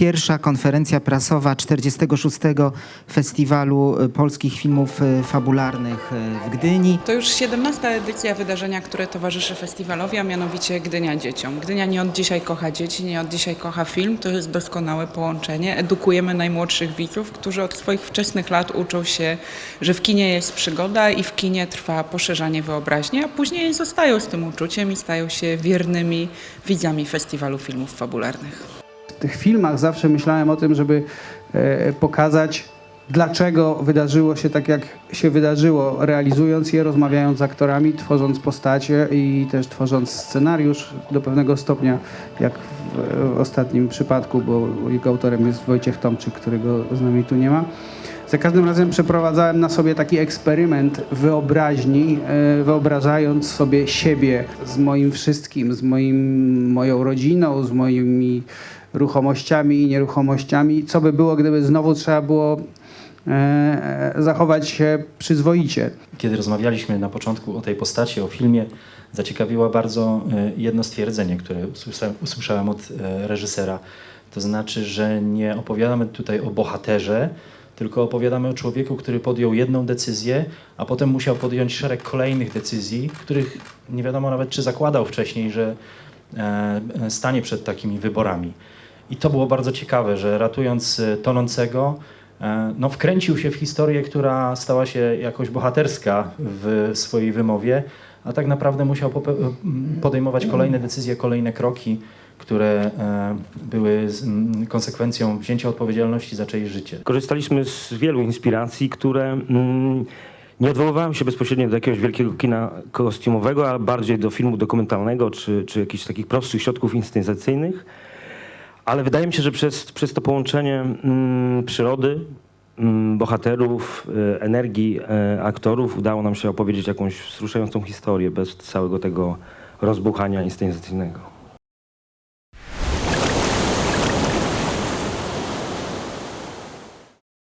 pierwsza konferencja prasowa 46. Festiwalu y, Polskich Filmów y, Fabularnych y, w Gdyni. To już 17 edycja wydarzenia, które towarzyszy festiwalowi, a mianowicie Gdynia Dzieciom. Gdynia nie od dzisiaj kocha dzieci, nie od dzisiaj kocha film. To jest doskonałe połączenie. Edukujemy najmłodszych widzów, którzy od swoich wczesnych lat uczą się, że w kinie jest przygoda i w kinie trwa poszerzanie wyobraźni, a później zostają z tym uczuciem i stają się wiernymi widzami festiwalu filmów fabularnych. Tych filmach zawsze myślałem o tym, żeby e, pokazać, dlaczego wydarzyło się tak, jak się wydarzyło, realizując je, rozmawiając z aktorami, tworząc postacie i też tworząc scenariusz do pewnego stopnia, jak w ostatnim przypadku, bo jego autorem jest Wojciech Tomczyk, którego z nami tu nie ma. Za każdym razem przeprowadzałem na sobie taki eksperyment wyobraźni, e, wyobrażając sobie siebie z moim wszystkim, z moim, moją rodziną, z moimi ruchomościami i nieruchomościami. Co by było, gdyby znowu trzeba było e, zachować się przyzwoicie. Kiedy rozmawialiśmy na początku o tej postaci, o filmie, zaciekawiło bardzo e, jedno stwierdzenie, które usłyszałem, od e, reżysera. To znaczy, że nie opowiadamy tutaj o bohaterze, tylko opowiadamy o człowieku, który podjął jedną decyzję, a potem musiał podjąć szereg kolejnych decyzji, których nie wiadomo nawet, czy zakładał wcześniej, że e, stanie przed takimi wyborami. I to było bardzo ciekawe, że ratując e, tonącego, e, no, wkręcił się w historię, która stała się jakoś bohaterska w swojej wymowie, a tak naprawdę musiał podejmować kolejne decyzje, kolejne kroki, które e, były konsekwencją wzięcia odpowiedzialności za czyjeś życie. Korzystaliśmy z wielu inspiracji, które mm, nie odwoływały się bezpośrednio do jakiegoś wielkiego kina kostiumowego, a bardziej do filmu dokumentalnego czy, czy jakichś takich prostszych środków inscenizacyjnych. Ale wydaje mi się, że przez, przez to połączenie mm, przyrody, mm, bohaterów, e, energii e, aktorów udało nam się opowiedzieć jakąś wzruszającą historię bez całego tego rozbuchania inscenizacyjnego.